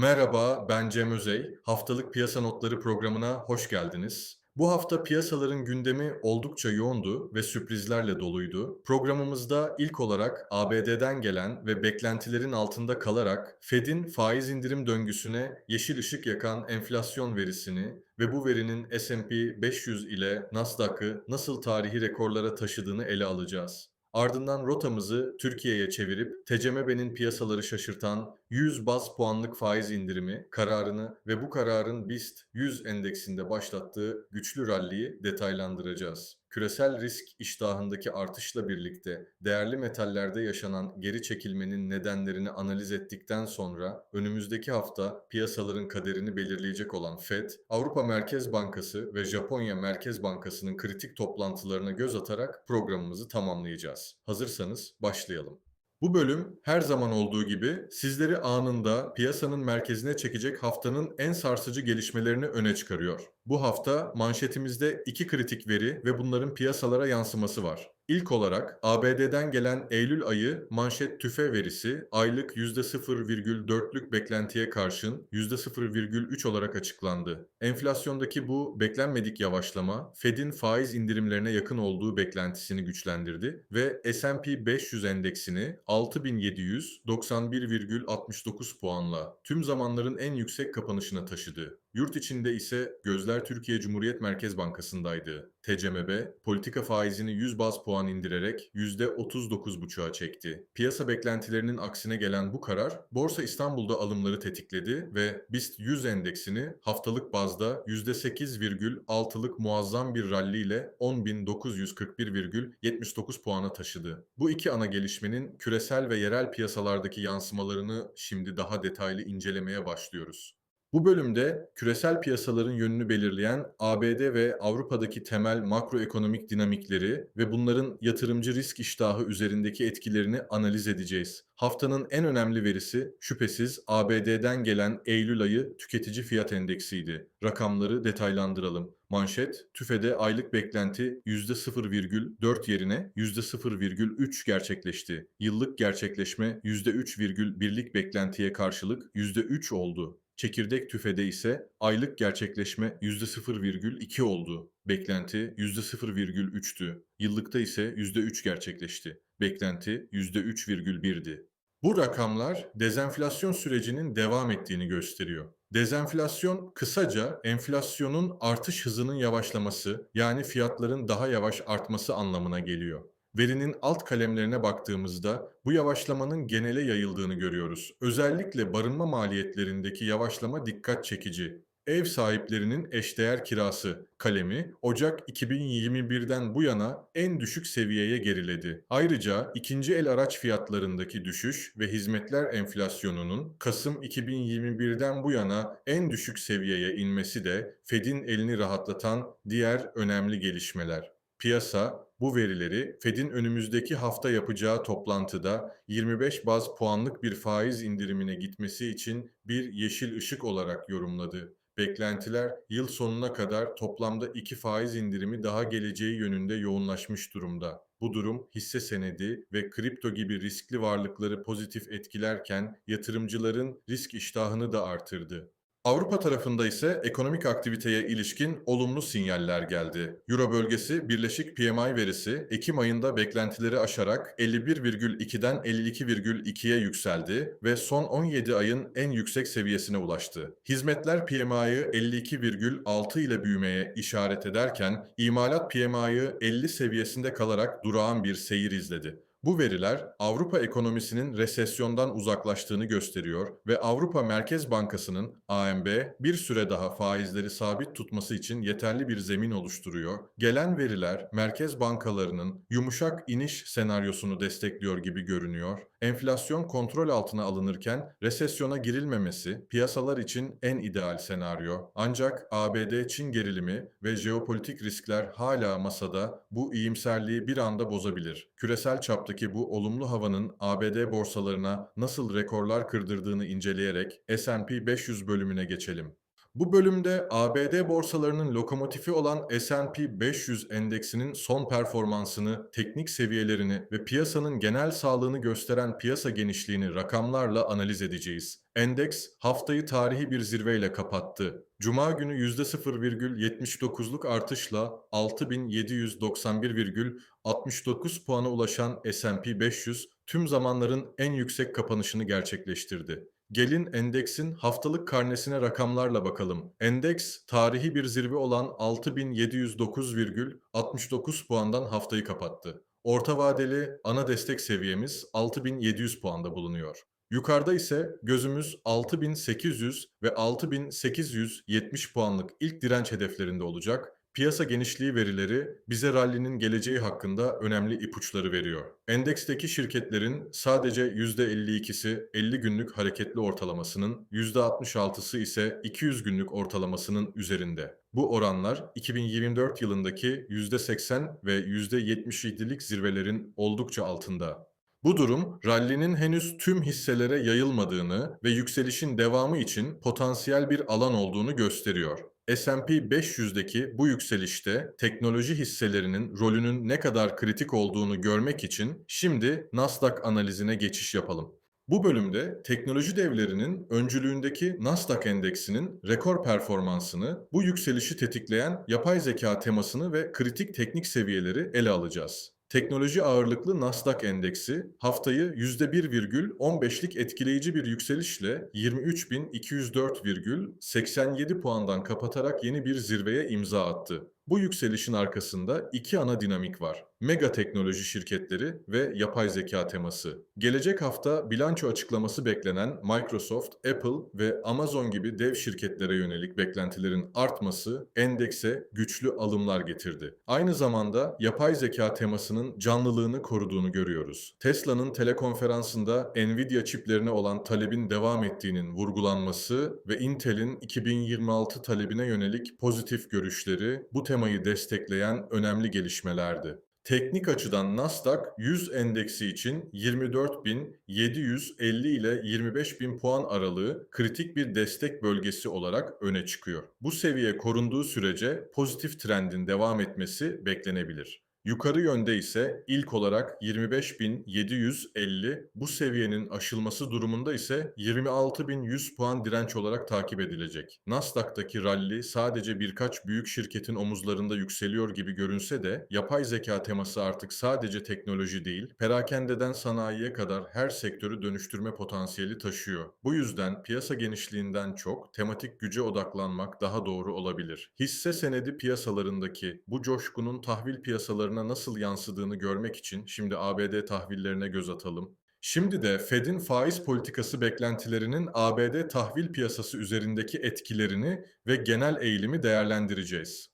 Merhaba, ben Cem Özey. Haftalık Piyasa Notları programına hoş geldiniz. Bu hafta piyasaların gündemi oldukça yoğundu ve sürprizlerle doluydu. Programımızda ilk olarak ABD'den gelen ve beklentilerin altında kalarak Fed'in faiz indirim döngüsüne yeşil ışık yakan enflasyon verisini ve bu verinin S&P 500 ile Nasdaq'ı nasıl tarihi rekorlara taşıdığını ele alacağız. Ardından rotamızı Türkiye'ye çevirip TCMB'nin piyasaları şaşırtan 100 baz puanlık faiz indirimi kararını ve bu kararın BIST 100 endeksinde başlattığı güçlü ralliyi detaylandıracağız. Küresel risk iştahındaki artışla birlikte değerli metallerde yaşanan geri çekilmenin nedenlerini analiz ettikten sonra önümüzdeki hafta piyasaların kaderini belirleyecek olan Fed, Avrupa Merkez Bankası ve Japonya Merkez Bankası'nın kritik toplantılarına göz atarak programımızı tamamlayacağız. Hazırsanız başlayalım. Bu bölüm her zaman olduğu gibi sizleri anında piyasanın merkezine çekecek haftanın en sarsıcı gelişmelerini öne çıkarıyor. Bu hafta manşetimizde iki kritik veri ve bunların piyasalara yansıması var. İlk olarak ABD'den gelen Eylül ayı manşet tüfe verisi aylık %0,4'lük beklentiye karşın %0,3 olarak açıklandı. Enflasyondaki bu beklenmedik yavaşlama Fed'in faiz indirimlerine yakın olduğu beklentisini güçlendirdi ve S&P 500 endeksini 6791,69 puanla tüm zamanların en yüksek kapanışına taşıdı. Yurt içinde ise gözler Türkiye Cumhuriyet Merkez Bankası'ndaydı. TCMB politika faizini 100 baz puan indirerek %39,5'a çekti. Piyasa beklentilerinin aksine gelen bu karar Borsa İstanbul'da alımları tetikledi ve BIST 100 endeksini haftalık bazda %8,6'lık muazzam bir rally ile 10.941,79 puana taşıdı. Bu iki ana gelişmenin küresel ve yerel piyasalardaki yansımalarını şimdi daha detaylı incelemeye başlıyoruz. Bu bölümde küresel piyasaların yönünü belirleyen ABD ve Avrupa'daki temel makroekonomik dinamikleri ve bunların yatırımcı risk iştahı üzerindeki etkilerini analiz edeceğiz. Haftanın en önemli verisi şüphesiz ABD'den gelen Eylül ayı tüketici fiyat endeksiydi. Rakamları detaylandıralım. Manşet, TÜFE'de aylık beklenti %0,4 yerine %0,3 gerçekleşti. Yıllık gerçekleşme %3,1'lik beklentiye karşılık %3 oldu. Çekirdek tüfede ise aylık gerçekleşme %0,2 oldu. Beklenti %0,3'tü. Yıllıkta ise %3 gerçekleşti. Beklenti %3,1'di. Bu rakamlar dezenflasyon sürecinin devam ettiğini gösteriyor. Dezenflasyon kısaca enflasyonun artış hızının yavaşlaması yani fiyatların daha yavaş artması anlamına geliyor. Verinin alt kalemlerine baktığımızda bu yavaşlamanın genele yayıldığını görüyoruz. Özellikle barınma maliyetlerindeki yavaşlama dikkat çekici. Ev sahiplerinin eşdeğer kirası kalemi Ocak 2021'den bu yana en düşük seviyeye geriledi. Ayrıca ikinci el araç fiyatlarındaki düşüş ve hizmetler enflasyonunun Kasım 2021'den bu yana en düşük seviyeye inmesi de Fed'in elini rahatlatan diğer önemli gelişmeler. Piyasa bu verileri Fed'in önümüzdeki hafta yapacağı toplantıda 25 baz puanlık bir faiz indirimine gitmesi için bir yeşil ışık olarak yorumladı. Beklentiler yıl sonuna kadar toplamda iki faiz indirimi daha geleceği yönünde yoğunlaşmış durumda. Bu durum hisse senedi ve kripto gibi riskli varlıkları pozitif etkilerken yatırımcıların risk iştahını da artırdı. Avrupa tarafında ise ekonomik aktiviteye ilişkin olumlu sinyaller geldi. Euro bölgesi Birleşik PMI verisi Ekim ayında beklentileri aşarak 51,2'den 52,2'ye yükseldi ve son 17 ayın en yüksek seviyesine ulaştı. Hizmetler PMI'yi 52,6 ile büyümeye işaret ederken imalat PMI'yi 50 seviyesinde kalarak durağan bir seyir izledi. Bu veriler Avrupa ekonomisinin resesyondan uzaklaştığını gösteriyor ve Avrupa Merkez Bankası'nın AMB bir süre daha faizleri sabit tutması için yeterli bir zemin oluşturuyor. Gelen veriler merkez bankalarının yumuşak iniş senaryosunu destekliyor gibi görünüyor. Enflasyon kontrol altına alınırken resesyona girilmemesi piyasalar için en ideal senaryo. Ancak ABD-Çin gerilimi ve jeopolitik riskler hala masada bu iyimserliği bir anda bozabilir. Küresel çapta haftaki bu olumlu havanın ABD borsalarına nasıl rekorlar kırdırdığını inceleyerek S&P 500 bölümüne geçelim. Bu bölümde ABD borsalarının lokomotifi olan S&P 500 endeksinin son performansını, teknik seviyelerini ve piyasanın genel sağlığını gösteren piyasa genişliğini rakamlarla analiz edeceğiz. Endeks haftayı tarihi bir zirveyle kapattı. Cuma günü %0,79'luk artışla 6791,69 puana ulaşan S&P 500 tüm zamanların en yüksek kapanışını gerçekleştirdi. Gelin endeksin haftalık karnesine rakamlarla bakalım. Endeks tarihi bir zirve olan 6709,69 puandan haftayı kapattı. Orta vadeli ana destek seviyemiz 6700 puanda bulunuyor. Yukarıda ise gözümüz 6800 ve 6870 puanlık ilk direnç hedeflerinde olacak. Piyasa genişliği verileri bize rallinin geleceği hakkında önemli ipuçları veriyor. Endeksteki şirketlerin sadece %52'si 50 günlük hareketli ortalamasının, %66'sı ise 200 günlük ortalamasının üzerinde. Bu oranlar 2024 yılındaki %80 ve %77'lik zirvelerin oldukça altında. Bu durum rallinin henüz tüm hisselere yayılmadığını ve yükselişin devamı için potansiyel bir alan olduğunu gösteriyor. S&P 500'deki bu yükselişte teknoloji hisselerinin rolünün ne kadar kritik olduğunu görmek için şimdi Nasdaq analizine geçiş yapalım. Bu bölümde teknoloji devlerinin öncülüğündeki Nasdaq endeksinin rekor performansını, bu yükselişi tetikleyen yapay zeka temasını ve kritik teknik seviyeleri ele alacağız. Teknoloji ağırlıklı Nasdaq endeksi haftayı %1,15'lik etkileyici bir yükselişle 23.204,87 puandan kapatarak yeni bir zirveye imza attı. Bu yükselişin arkasında iki ana dinamik var. Mega teknoloji şirketleri ve yapay zeka teması. Gelecek hafta bilanço açıklaması beklenen Microsoft, Apple ve Amazon gibi dev şirketlere yönelik beklentilerin artması endekse güçlü alımlar getirdi. Aynı zamanda yapay zeka temasının canlılığını koruduğunu görüyoruz. Tesla'nın telekonferansında Nvidia çiplerine olan talebin devam ettiğinin vurgulanması ve Intel'in 2026 talebine yönelik pozitif görüşleri bu temayı destekleyen önemli gelişmelerdi. Teknik açıdan Nasdaq 100 endeksi için 24.750 ile 25.000 puan aralığı kritik bir destek bölgesi olarak öne çıkıyor. Bu seviye korunduğu sürece pozitif trendin devam etmesi beklenebilir. Yukarı yönde ise ilk olarak 25.750 bu seviyenin aşılması durumunda ise 26.100 puan direnç olarak takip edilecek. Nasdaq'taki rally sadece birkaç büyük şirketin omuzlarında yükseliyor gibi görünse de yapay zeka teması artık sadece teknoloji değil, perakendeden sanayiye kadar her sektörü dönüştürme potansiyeli taşıyor. Bu yüzden piyasa genişliğinden çok tematik güce odaklanmak daha doğru olabilir. Hisse senedi piyasalarındaki bu coşkunun tahvil piyasaları piyasalarına nasıl yansıdığını görmek için şimdi ABD tahvillerine göz atalım. Şimdi de Fed'in faiz politikası beklentilerinin ABD tahvil piyasası üzerindeki etkilerini ve genel eğilimi değerlendireceğiz.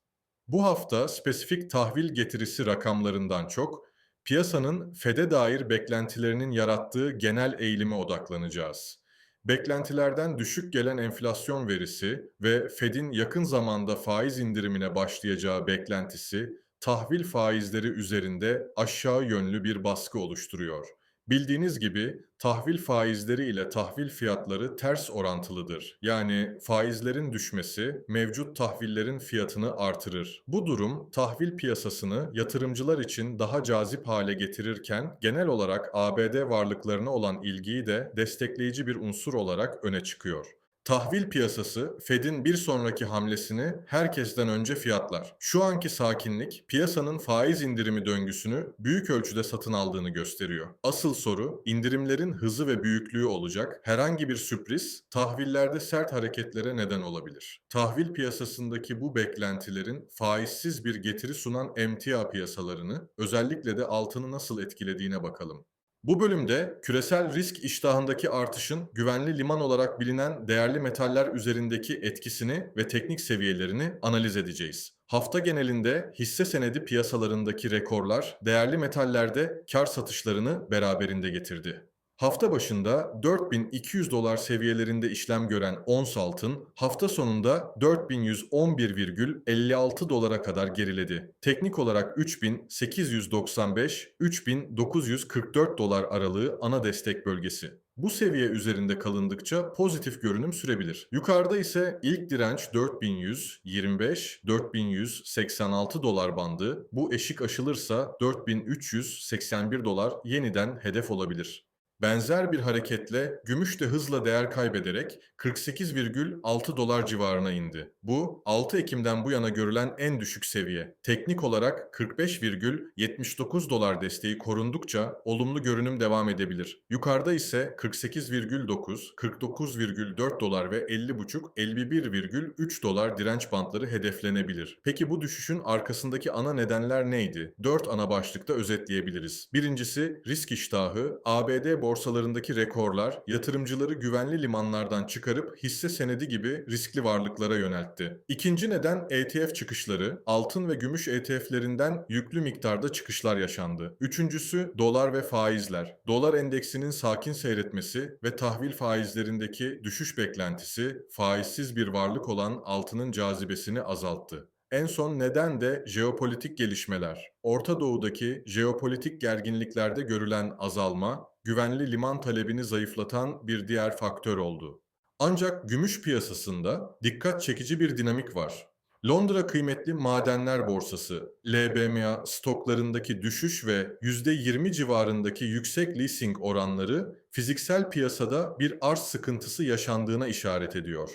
Bu hafta spesifik tahvil getirisi rakamlarından çok piyasanın Fed'e dair beklentilerinin yarattığı genel eğilime odaklanacağız. Beklentilerden düşük gelen enflasyon verisi ve Fed'in yakın zamanda faiz indirimine başlayacağı beklentisi tahvil faizleri üzerinde aşağı yönlü bir baskı oluşturuyor. Bildiğiniz gibi tahvil faizleri ile tahvil fiyatları ters orantılıdır. Yani faizlerin düşmesi mevcut tahvillerin fiyatını artırır. Bu durum tahvil piyasasını yatırımcılar için daha cazip hale getirirken genel olarak ABD varlıklarına olan ilgiyi de destekleyici bir unsur olarak öne çıkıyor. Tahvil piyasası Fed'in bir sonraki hamlesini herkesten önce fiyatlar. Şu anki sakinlik piyasanın faiz indirimi döngüsünü büyük ölçüde satın aldığını gösteriyor. Asıl soru indirimlerin hızı ve büyüklüğü olacak. Herhangi bir sürpriz tahvillerde sert hareketlere neden olabilir. Tahvil piyasasındaki bu beklentilerin faizsiz bir getiri sunan emtia piyasalarını özellikle de altını nasıl etkilediğine bakalım. Bu bölümde küresel risk iştahındaki artışın güvenli liman olarak bilinen değerli metaller üzerindeki etkisini ve teknik seviyelerini analiz edeceğiz. Hafta genelinde hisse senedi piyasalarındaki rekorlar değerli metallerde kar satışlarını beraberinde getirdi. Hafta başında 4200 dolar seviyelerinde işlem gören ons altın hafta sonunda 4111,56 dolara kadar geriledi. Teknik olarak 3895-3944 dolar aralığı ana destek bölgesi. Bu seviye üzerinde kalındıkça pozitif görünüm sürebilir. Yukarıda ise ilk direnç 4125, 4186 dolar bandı. Bu eşik aşılırsa 4381 dolar yeniden hedef olabilir. Benzer bir hareketle gümüş de hızla değer kaybederek 48,6 dolar civarına indi. Bu 6 Ekim'den bu yana görülen en düşük seviye. Teknik olarak 45,79 dolar desteği korundukça olumlu görünüm devam edebilir. Yukarıda ise 48,9, 49,4 dolar ve 50,5, 51,3 dolar direnç bantları hedeflenebilir. Peki bu düşüşün arkasındaki ana nedenler neydi? 4 ana başlıkta özetleyebiliriz. Birincisi risk iştahı, ABD borsalarındaki rekorlar yatırımcıları güvenli limanlardan çıkarıp hisse senedi gibi riskli varlıklara yöneltti. İkinci neden ETF çıkışları, altın ve gümüş ETF'lerinden yüklü miktarda çıkışlar yaşandı. Üçüncüsü dolar ve faizler. Dolar endeksinin sakin seyretmesi ve tahvil faizlerindeki düşüş beklentisi faizsiz bir varlık olan altının cazibesini azalttı. En son neden de jeopolitik gelişmeler. Orta Doğu'daki jeopolitik gerginliklerde görülen azalma, güvenli liman talebini zayıflatan bir diğer faktör oldu. Ancak gümüş piyasasında dikkat çekici bir dinamik var. Londra Kıymetli Madenler Borsası, LBMA stoklarındaki düşüş ve %20 civarındaki yüksek leasing oranları fiziksel piyasada bir arz sıkıntısı yaşandığına işaret ediyor.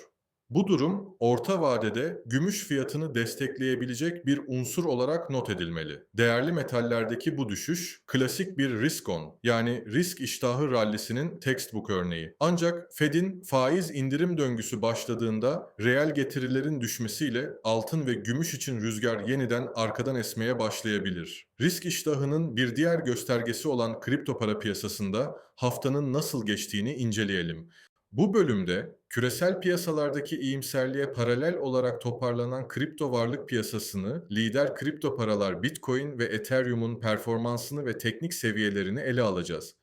Bu durum orta vadede gümüş fiyatını destekleyebilecek bir unsur olarak not edilmeli. Değerli metallerdeki bu düşüş klasik bir risk on yani risk iştahı rallisinin textbook örneği. Ancak Fed'in faiz indirim döngüsü başladığında reel getirilerin düşmesiyle altın ve gümüş için rüzgar yeniden arkadan esmeye başlayabilir. Risk iştahının bir diğer göstergesi olan kripto para piyasasında haftanın nasıl geçtiğini inceleyelim. Bu bölümde küresel piyasalardaki iyimserliğe paralel olarak toparlanan kripto varlık piyasasını, lider kripto paralar Bitcoin ve Ethereum'un performansını ve teknik seviyelerini ele alacağız.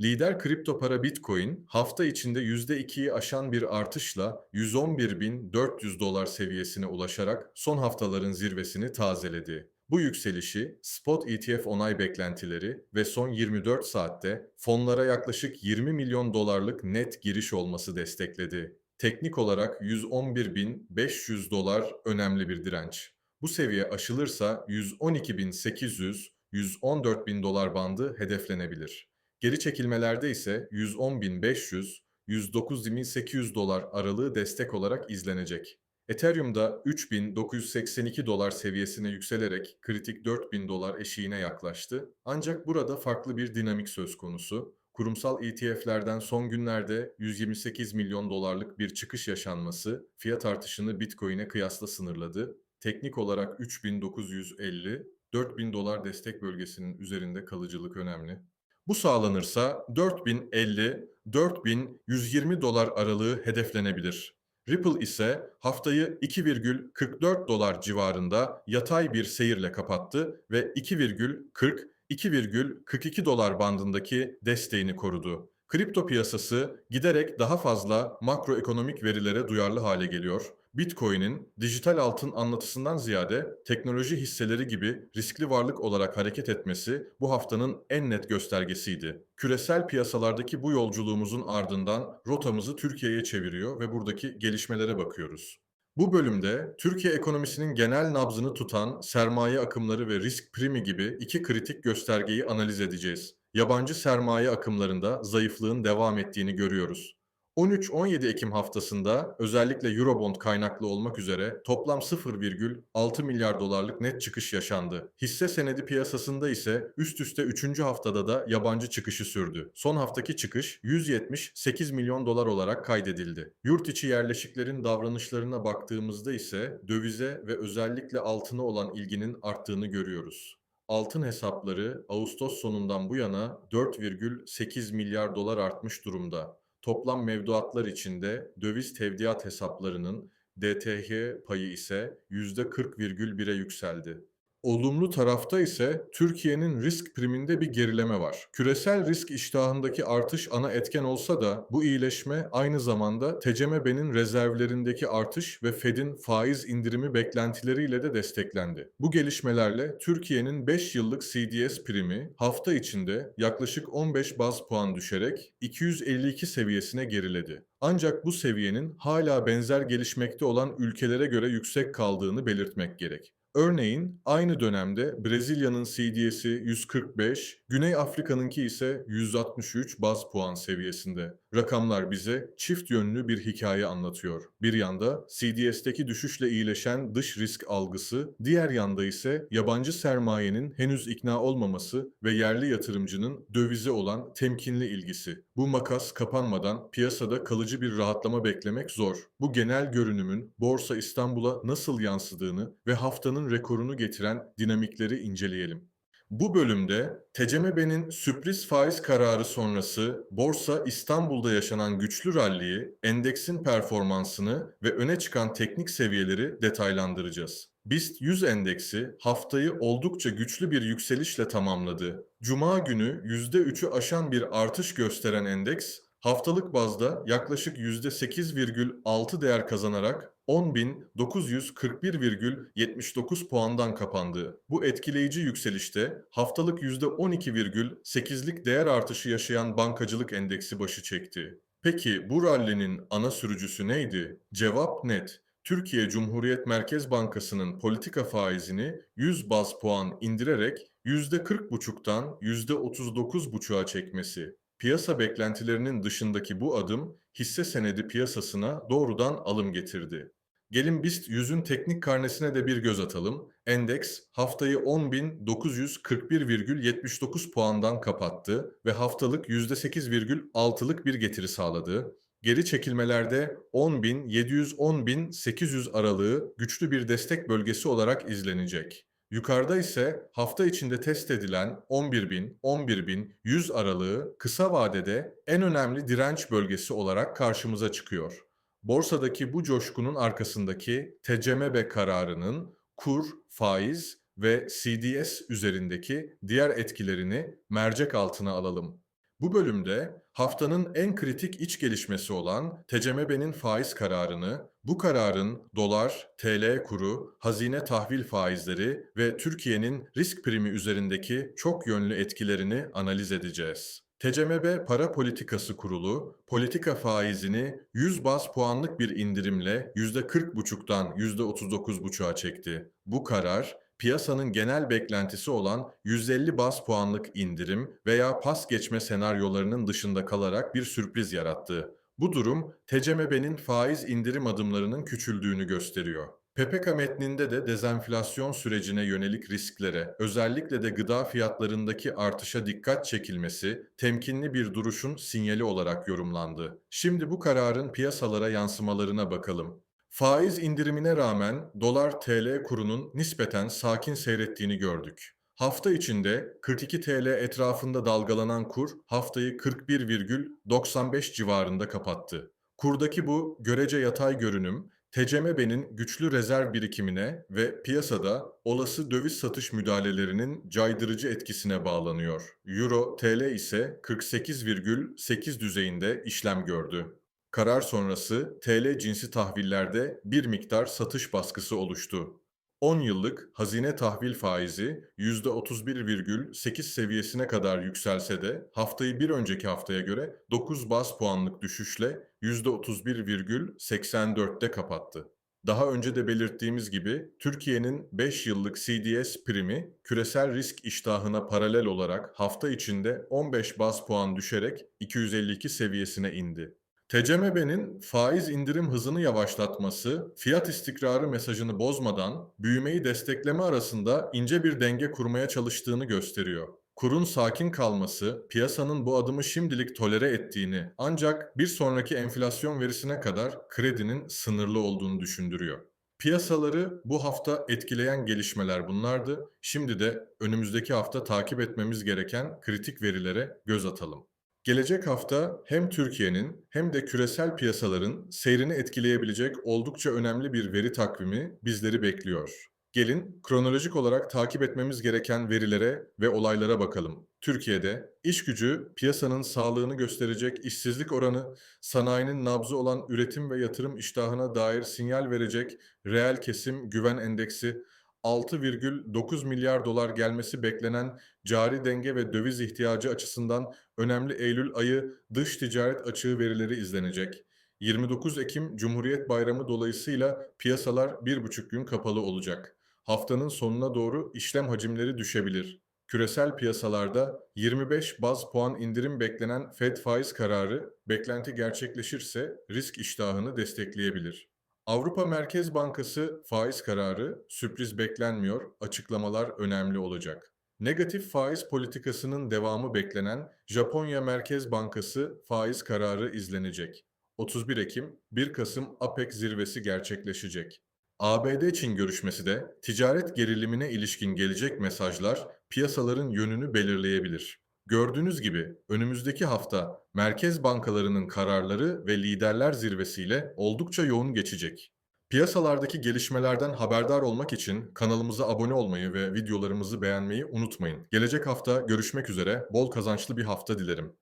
Lider kripto para Bitcoin hafta içinde %2'yi aşan bir artışla 111.400 dolar seviyesine ulaşarak son haftaların zirvesini tazeledi. Bu yükselişi spot ETF onay beklentileri ve son 24 saatte fonlara yaklaşık 20 milyon dolarlık net giriş olması destekledi. Teknik olarak 111.500 dolar önemli bir direnç. Bu seviye aşılırsa 112.800 114.000 dolar bandı hedeflenebilir. Geri çekilmelerde ise 110.500 109.800 dolar aralığı destek olarak izlenecek. Ethereum'da 3982 dolar seviyesine yükselerek kritik 4000 dolar eşiğine yaklaştı. Ancak burada farklı bir dinamik söz konusu. Kurumsal ETF'lerden son günlerde 128 milyon dolarlık bir çıkış yaşanması fiyat artışını Bitcoin'e kıyasla sınırladı. Teknik olarak 3950 4000 dolar destek bölgesinin üzerinde kalıcılık önemli. Bu sağlanırsa 4050-4120 dolar aralığı hedeflenebilir. Ripple ise haftayı 2,44 dolar civarında yatay bir seyirle kapattı ve 2,40-2,42 dolar bandındaki desteğini korudu. Kripto piyasası giderek daha fazla makroekonomik verilere duyarlı hale geliyor Bitcoin'in dijital altın anlatısından ziyade teknoloji hisseleri gibi riskli varlık olarak hareket etmesi bu haftanın en net göstergesiydi. Küresel piyasalardaki bu yolculuğumuzun ardından rotamızı Türkiye'ye çeviriyor ve buradaki gelişmelere bakıyoruz. Bu bölümde Türkiye ekonomisinin genel nabzını tutan sermaye akımları ve risk primi gibi iki kritik göstergeyi analiz edeceğiz. Yabancı sermaye akımlarında zayıflığın devam ettiğini görüyoruz. 13-17 Ekim haftasında özellikle Eurobond kaynaklı olmak üzere toplam 0,6 milyar dolarlık net çıkış yaşandı. Hisse senedi piyasasında ise üst üste 3. haftada da yabancı çıkışı sürdü. Son haftaki çıkış 178 milyon dolar olarak kaydedildi. Yurt içi yerleşiklerin davranışlarına baktığımızda ise dövize ve özellikle altına olan ilginin arttığını görüyoruz. Altın hesapları Ağustos sonundan bu yana 4,8 milyar dolar artmış durumda. Toplam mevduatlar içinde döviz tevdiat hesaplarının DTH payı ise %40,1'e yükseldi. Olumlu tarafta ise Türkiye'nin risk priminde bir gerileme var. Küresel risk iştahındaki artış ana etken olsa da bu iyileşme aynı zamanda TCMB'nin rezervlerindeki artış ve Fed'in faiz indirimi beklentileriyle de desteklendi. Bu gelişmelerle Türkiye'nin 5 yıllık CDS primi hafta içinde yaklaşık 15 baz puan düşerek 252 seviyesine geriledi. Ancak bu seviyenin hala benzer gelişmekte olan ülkelere göre yüksek kaldığını belirtmek gerek. Örneğin aynı dönemde Brezilya'nın CDS'i 145, Güney Afrika'nınki ise 163 baz puan seviyesinde. Rakamlar bize çift yönlü bir hikaye anlatıyor. Bir yanda CDS'teki düşüşle iyileşen dış risk algısı, diğer yanda ise yabancı sermayenin henüz ikna olmaması ve yerli yatırımcının dövize olan temkinli ilgisi. Bu makas kapanmadan piyasada kalıcı bir rahatlama beklemek zor. Bu genel görünümün Borsa İstanbul'a nasıl yansıdığını ve haftanın rekorunu getiren dinamikleri inceleyelim. Bu bölümde TCMB'nin sürpriz faiz kararı sonrası Borsa İstanbul'da yaşanan güçlü ralliyi, endeksin performansını ve öne çıkan teknik seviyeleri detaylandıracağız. BIST 100 endeksi haftayı oldukça güçlü bir yükselişle tamamladı. Cuma günü %3'ü aşan bir artış gösteren endeks, haftalık bazda yaklaşık %8,6 değer kazanarak 10.941,79 puandan kapandı. Bu etkileyici yükselişte haftalık %12,8'lik değer artışı yaşayan bankacılık endeksi başı çekti. Peki bu rallinin ana sürücüsü neydi? Cevap net. Türkiye Cumhuriyet Merkez Bankası'nın politika faizini 100 baz puan indirerek %40,5'tan %39,5'a çekmesi. Piyasa beklentilerinin dışındaki bu adım hisse senedi piyasasına doğrudan alım getirdi. Gelin BIST 100'ün teknik karnesine de bir göz atalım. Endeks haftayı 10.941,79 puandan kapattı ve haftalık %8,6'lık bir getiri sağladı. Geri çekilmelerde 10.710.800 aralığı güçlü bir destek bölgesi olarak izlenecek. Yukarıda ise hafta içinde test edilen 11.000, 11.100 aralığı kısa vadede en önemli direnç bölgesi olarak karşımıza çıkıyor. Borsadaki bu coşkunun arkasındaki TCMB kararının kur, faiz ve CDS üzerindeki diğer etkilerini mercek altına alalım. Bu bölümde haftanın en kritik iç gelişmesi olan TCMB'nin faiz kararını, bu kararın dolar, TL kuru, hazine tahvil faizleri ve Türkiye'nin risk primi üzerindeki çok yönlü etkilerini analiz edeceğiz. TCMB Para Politikası Kurulu, politika faizini 100 baz puanlık bir indirimle %40,5'tan %39,5'a çekti. Bu karar, piyasanın genel beklentisi olan 150 baz puanlık indirim veya pas geçme senaryolarının dışında kalarak bir sürpriz yarattı. Bu durum, TCMB'nin faiz indirim adımlarının küçüldüğünü gösteriyor. PPK metninde de dezenflasyon sürecine yönelik risklere, özellikle de gıda fiyatlarındaki artışa dikkat çekilmesi, temkinli bir duruşun sinyali olarak yorumlandı. Şimdi bu kararın piyasalara yansımalarına bakalım. Faiz indirimine rağmen dolar TL kurunun nispeten sakin seyrettiğini gördük. Hafta içinde 42 TL etrafında dalgalanan kur haftayı 41,95 civarında kapattı. Kurdaki bu görece yatay görünüm TCMB'nin güçlü rezerv birikimine ve piyasada olası döviz satış müdahalelerinin caydırıcı etkisine bağlanıyor. Euro TL ise 48,8 düzeyinde işlem gördü. Karar sonrası TL cinsi tahvillerde bir miktar satış baskısı oluştu. 10 yıllık hazine tahvil faizi %31,8 seviyesine kadar yükselse de haftayı bir önceki haftaya göre 9 bas puanlık düşüşle %31,84'te kapattı. Daha önce de belirttiğimiz gibi Türkiye'nin 5 yıllık CDS primi küresel risk iştahına paralel olarak hafta içinde 15 bas puan düşerek 252 seviyesine indi. TCMB'nin faiz indirim hızını yavaşlatması, fiyat istikrarı mesajını bozmadan büyümeyi destekleme arasında ince bir denge kurmaya çalıştığını gösteriyor. Kurun sakin kalması, piyasanın bu adımı şimdilik tolere ettiğini ancak bir sonraki enflasyon verisine kadar kredinin sınırlı olduğunu düşündürüyor. Piyasaları bu hafta etkileyen gelişmeler bunlardı. Şimdi de önümüzdeki hafta takip etmemiz gereken kritik verilere göz atalım. Gelecek hafta hem Türkiye'nin hem de küresel piyasaların seyrini etkileyebilecek oldukça önemli bir veri takvimi bizleri bekliyor. Gelin kronolojik olarak takip etmemiz gereken verilere ve olaylara bakalım. Türkiye'de iş gücü, piyasanın sağlığını gösterecek işsizlik oranı, sanayinin nabzı olan üretim ve yatırım iştahına dair sinyal verecek reel kesim güven endeksi, 6,9 milyar dolar gelmesi beklenen cari denge ve döviz ihtiyacı açısından önemli Eylül ayı dış ticaret açığı verileri izlenecek. 29 Ekim Cumhuriyet Bayramı dolayısıyla piyasalar bir buçuk gün kapalı olacak. Haftanın sonuna doğru işlem hacimleri düşebilir. Küresel piyasalarda 25 baz puan indirim beklenen Fed faiz kararı beklenti gerçekleşirse risk iştahını destekleyebilir. Avrupa Merkez Bankası faiz kararı sürpriz beklenmiyor, açıklamalar önemli olacak. Negatif faiz politikasının devamı beklenen Japonya Merkez Bankası faiz kararı izlenecek. 31 Ekim 1 Kasım APEC zirvesi gerçekleşecek. ABD-Çin görüşmesi de ticaret gerilimine ilişkin gelecek mesajlar piyasaların yönünü belirleyebilir. Gördüğünüz gibi önümüzdeki hafta merkez bankalarının kararları ve liderler zirvesiyle oldukça yoğun geçecek. Piyasalardaki gelişmelerden haberdar olmak için kanalımıza abone olmayı ve videolarımızı beğenmeyi unutmayın. Gelecek hafta görüşmek üzere, bol kazançlı bir hafta dilerim.